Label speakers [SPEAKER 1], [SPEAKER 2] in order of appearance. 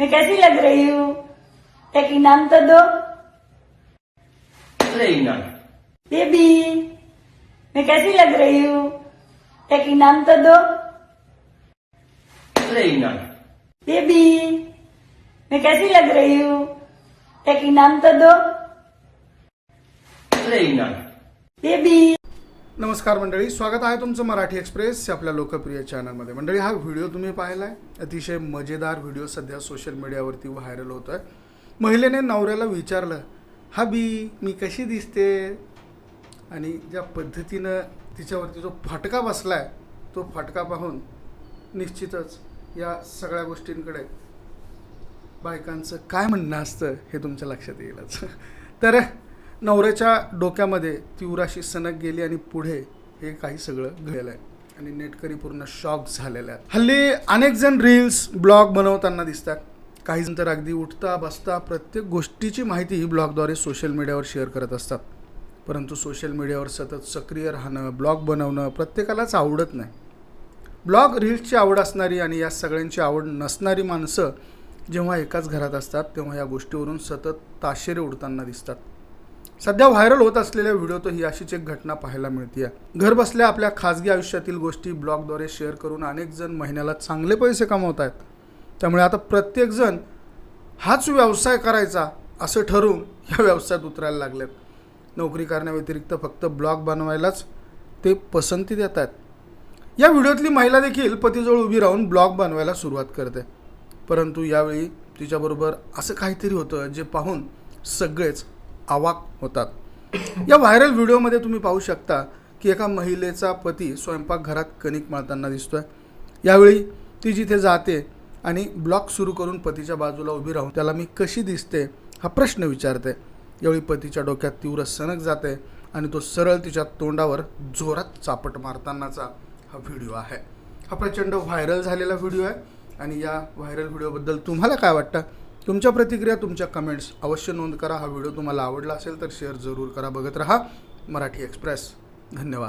[SPEAKER 1] मैं कैसी लग रही हूँ? एक इनाम तो दो?
[SPEAKER 2] Reina,
[SPEAKER 1] बेबी मैं कैसी लग रही हूँ? एक इनाम तो दो?
[SPEAKER 2] Reina,
[SPEAKER 1] बेबी मैं कैसी लग रही हूँ? एक इनाम तो दो?
[SPEAKER 2] Reina.
[SPEAKER 1] बेबी
[SPEAKER 3] नमस्कार मंडळी स्वागत आहे तुमचं मराठी एक्सप्रेस आपल्या लोकप्रिय चॅनलमध्ये. मंडळी हा व्हिडिओ तुम्ही पाहिला आहे अतिशय मजेदार व्हिडिओ सध्या सोशल मीडियावरती व्हायरल होतो आहे महिलेने नवऱ्याला विचारलं हा बी मी कशी दिसते? आणि ज्या पद्धतीनं तिच्यावरती जो फटका बसला आहे तो फटका पाहून निश्चितच या सगळ्या गोष्टींकडे बायकांचं काय म्हणणं असतं हे तुमच्या लक्षात येईलच. तर नवऱ्याच्या डोक्यामध्ये तीव्राशी सनक गेली आणि पुढे हे काही सगळं घडलं आहे. आणि नेटकरी पूर्ण शॉक झालेले आहेत हल्ली अनेक जण रील्स ब्लॉग बनवताना दिसतात. काही जण तर अगदी उठता बसता प्रत्येक गोष्टीची माहिती ही ब्लॉगद्वारे सोशल मीडियावर शेअर करत असतात. परंतु सोशल मीडियावर सतत सक्रिय राहणं ब्लॉग बनवणं प्रत्येकालाच आवडत नाही. ब्लॉग रील्सची आवड असणारी आणि या सगळ्यांची आवड नसणारी माणसं जेव्हा एकाच घरात असतात तेव्हा या गोष्टीवरून सतत ताशेरे उडताना दिसतात. सध्या व्हायरल होत असलेल्या व्हिडिओत ही अशीच एक घटना पाहायला मिळते घर बसल्या आपल्या खाजगी आयुष्यातील गोष्टी ब्लॉगद्वारे शेअर करून अनेक जण महिन्याला चांगले पैसे कमावत आहेत त्यामुळे आता प्रत्येकजण हाच व्यवसाय करायचा असं ठरवून या व्यवसायात उतरायला लागलेत. नोकरी करण्याव्यतिरिक्त फक्त ब्लॉग बनवायलाच ते पसंती देत आहेत या व्हिडिओतली महिला देखील पतीजवळ उभी राहून ब्लॉग बनवायला सुरुवात करते. परंतु यावेळी तिच्याबरोबर असं काहीतरी होतं जे पाहून सगळेच अवाक होतात. या व्हायरल व्हिडिओमध्ये तुम्ही पाहू शकता की एका महिलेचा पती स्वयंपाकघरात कणिक मळताना दिसतोय. यावेळी ती जिथे जाते आणि ब्लॉग सुरू करून पतीच्या बाजूला उभी राहून त्याला मी कशी दिसते हा प्रश्न विचारते. यावेळी पतीच्या डोक्यात तीव्र सनक जाते आणि तो सरळ तिच्या तोंडावर जोरात चापट मारतानाचा हा व्हिडिओ आहे. हा प्रचंड व्हायरल झालेला व्हिडिओ आहे आणि या व्हायरल व्हिडिओबद्दल तुम्हाला काय वाटतं? तुमच्या प्रतिक्रिया तुमच्या कमेंट्स अवश्य नोंद करा. हा व्हिडिओ तुम्हाला आवडला असेल तर शेअर जरूर करा. बघत राहा मराठी एक्सप्रेस धन्यवाद.